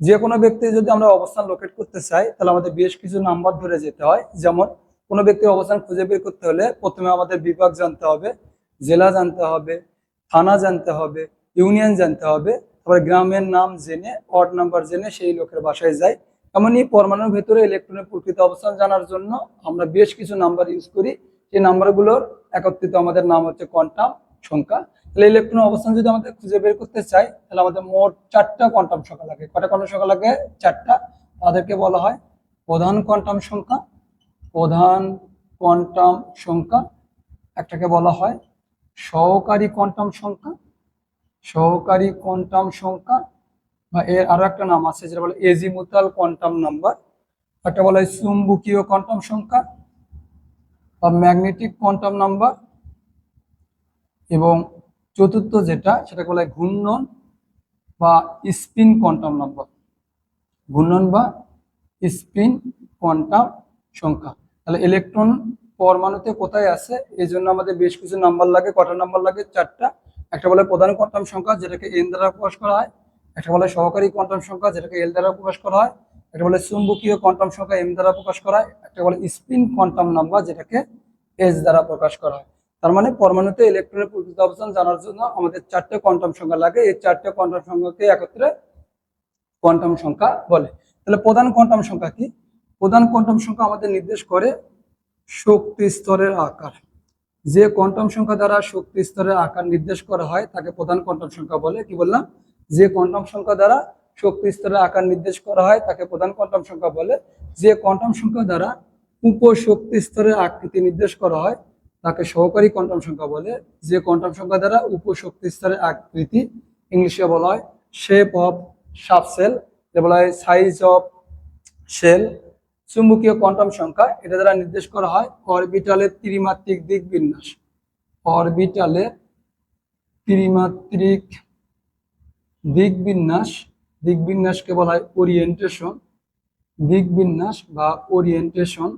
যে কোনো ব্যক্তি যদি আমরা অবস্থান লোকেট করতে চাই, তাহলে আমাদের বেশ কিছু নাম্বার ধরে যেতে হয়। যেমন, কোনো ব্যক্তির অবস্থান খুঁজে বের করতে হলে প্রথমে আমাদের বিভাগ জানতে হবে, জেলা জানতে হবে, থানা জানতে হবে ইউনিয়ন জানতে হবে, তারপরে গ্রামের নাম জেনে অড নাম্বার জেনে সেই লোকের বাসায় যাই। এমনই পরমাণুর ভেতরে ইলেকট্রনের প্রকৃত অবস্থান জানার জন্য আমরা বেশ কিছু নাম্বার ইউজ করি। সেই নাম্বারগুলোর একত্রিত আমাদের নাম হচ্ছে কোয়ান্টাম সংখ্যা। তাহলে ইলেকট্রন অবস্থান যদি আমাদের খুঁজে বের করতে চাই, তাহলে আমাদের মোট চারটা কোয়ান্টাম সংখ্যা লাগে। কটা কোয়ান্টাম সংখ্যা লাগে? চারটা। তাদেরকে বলা হয় প্রধান কোয়ান্টাম সংখ্যা, প্রধান কোয়ান্টাম সংখ্যা। একটাকে বলা হয় সহকারী কোয়ান্টাম সংখ্যা, সহকারী কোয়ান্টাম সংখ্যা। বা এর আরও একটা নাম আছে, যেটা বলে এজিমুতাল কোয়ান্টাম নাম্বার একটা বলা হয় চুম্বকীয় কোয়ান্টাম সংখ্যা বা ম্যাগনেটিক কোয়ান্টাম নাম্বার এবং চতুর্থ যেটা, সেটাকে বলা হয় ঘূর্ণন বা স্পিন কোয়ান্টাম নম্বর। ঘূর্ণন বা স্পিন কোয়ান্টাম সংখ্যা। তাহলে ইলেকট্রন পরমাণুতে কোথায় আছে? এই জন্য আমাদের বেশ কিছু নাম্বার লাগে, কটা নাম্বার লাগে? চারটা। একটা বলে প্রধান কোয়ান্টাম সংখ্যা, যেটাকে এন দ্বারা প্রকাশ করা হয়। একটা বলে সহকারী কোয়ান্টাম সংখ্যা, যেটাকে এল দ্বারা প্রকাশ করা হয়। একটা বলে চুম্বকীয় কোয়ান্টাম সংখ্যা এম দ্বারা প্রকাশ করা হয়। একটা বলে স্পিন কোয়ান্টাম নাম্বার, যেটাকে এস দ্বারা প্রকাশ করা হয়। তার মানে পরমাণুতে ইলেকট্রনের প্রকৃত অবস্থান জানার জন্য আমাদের চারটে কোয়ান্টাম সংখ্যা লাগে। এই চারটে কোয়ান্টাম সংখ্যাকে একত্রে কোয়ান্টাম সংখ্যা বলে। তাহলে প্রধান কোয়ান্টাম সংখ্যা কি? প্রধান কোয়ান্টাম সংখ্যা আমাদের নির্দেশ করে শক্তি স্তরের আকার। যে কোয়ান্টাম সংখ্যা দ্বারা শক্তি স্তরের আকার নির্দেশ করা হয়, তাকে প্রধান কোয়ান্টাম সংখ্যা বলে। কি বললাম? যে কোয়ান্টাম সংখ্যা দ্বারা শক্তি স্তরের আকার নির্দেশ করা হয়, তাকে প্রধান কোয়ান্টাম সংখ্যা বলে। যে কোয়ান্টাম সংখ্যা দ্বারা উপশক্তি স্তরের আকৃতি নির্দেশ করা হয় তাকে সহকারী কোয়ান্টাম সংখ্যা বলে, যে কোয়ান্টাম সংখ্যা দ্বারা উপশক্তি স্তরের আকৃতি ইংলিশে বলা হয় শেপ অফ সাবসেল বলা হয় সাইজ অফ সেল চুম্বকীয় কোয়ান্টাম সংখ্যা, এটা দ্বারা নির্দেশ করা হয় অরবিটালের ত্রিমাত্রিক দিক বিন্যাস। অরবিটালের ত্রিমাত্রিক দিক বিন্যাস, দিক বিন্যাসকে বলা হয় ওরিয়েন্টেশন দিক বিন্যাস বা ওরিয়েন্টেশন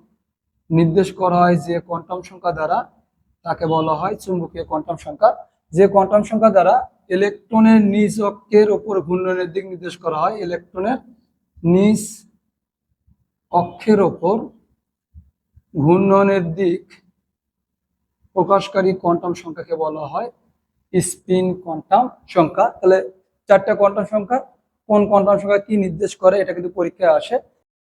নির্দেশ করা হয় যে কোয়ান্টাম সংখ্যা দ্বারা, তাকে বলা হয় চুম্বকীয় কোয়ান্টাম সংখ্যা। যে কোয়ান্টাম সংখ্যা দ্বারা ইলেকট্রনের নিজ অক্ষের ওপর ঘূর্ণনের দিক নির্দেশ করা হয়, ইলেকট্রনের নিজ অক্ষের ওপর ঘূর্ণনের দিক প্রকাশকারী কোয়ান্টাম সংখ্যাকে বলা হয় স্পিন কোয়ান্টাম সংখ্যা। তাহলে চারটা কোয়ান্টাম সংখ্যা, কোন কোয়ান্টাম সংখ্যা কি নির্দেশ করে, এটা কিন্তু পরীক্ষায় আসে।